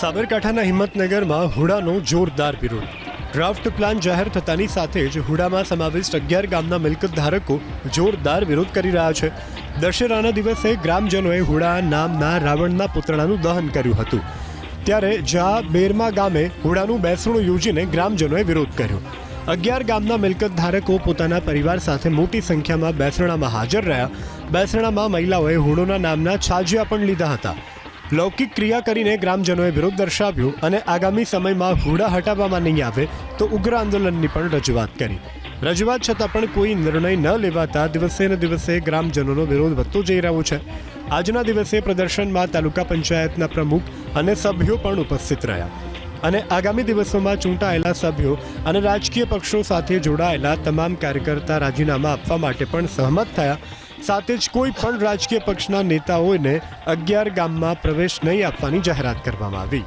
સાબરકાંઠાના હિંમતનગરમાં હુડાનો જોરદાર વિરોધ. ડ્રાફ્ટ પ્લાન જાહેર થતાની સાથે જ હુડામાં સમાવિષ્ટ અગિયાર ગામના મિલકત ધારકો જોરદાર વિરોધ કરી રહ્યા છે. દશેરાના દિવસે ગ્રામજનોએ હુડા નામના રાવણના પુતળાનું દહન કર્યું હતું. ત્યારે જા બેરમા ગામે હુડાનું બેસણું યોજીને ગ્રામજનોએ વિરોધ કર્યો. અગિયાર ગામના મિલકત ધારકો પોતાના પરિવાર સાથે મોટી સંખ્યામાં બેસણામાં હાજર રહ્યા. બેસણામાં મહિલાઓએ હુડોના નામના છાજિયા પણ લીધા હતા. લૌકિક ક્રિયા કરીને ગ્રામજનોએ વિરોધ દર્શાવ્યો અને આગામી સમયમાં હુડા હટાવવામાં નહીં આવે તો ઉગ્ર આંદોલનની પણ રજૂઆત કરી. રજૂઆત છતાં પણ કોઈ નિર્ણય ન લેવાતા દિવસે ને દિવસે ગ્રામજનોનો વિરોધ વધતો જઈ રહ્યો છે. આજના દિવસે પ્રદર્શનમાં તાલુકા પંચાયતના પ્રમુખ અને સભ્યો પણ ઉપસ્થિત રહ્યા. અને આગામી દિવસોમાં ચૂંટાયેલા સભ્યો અને રાજકીય પક્ષો સાથે જોડાયેલા તમામ કાર્યકર્તા રાજીનામા આપવા માટે પણ સહમત થયા. સાથે જ કોઈ પણ રાજકીય પક્ષના નેતાઓને અગિયાર ગામમાં પ્રવેશ નહીં આપવાની જાહેરાત કરવામાં આવી.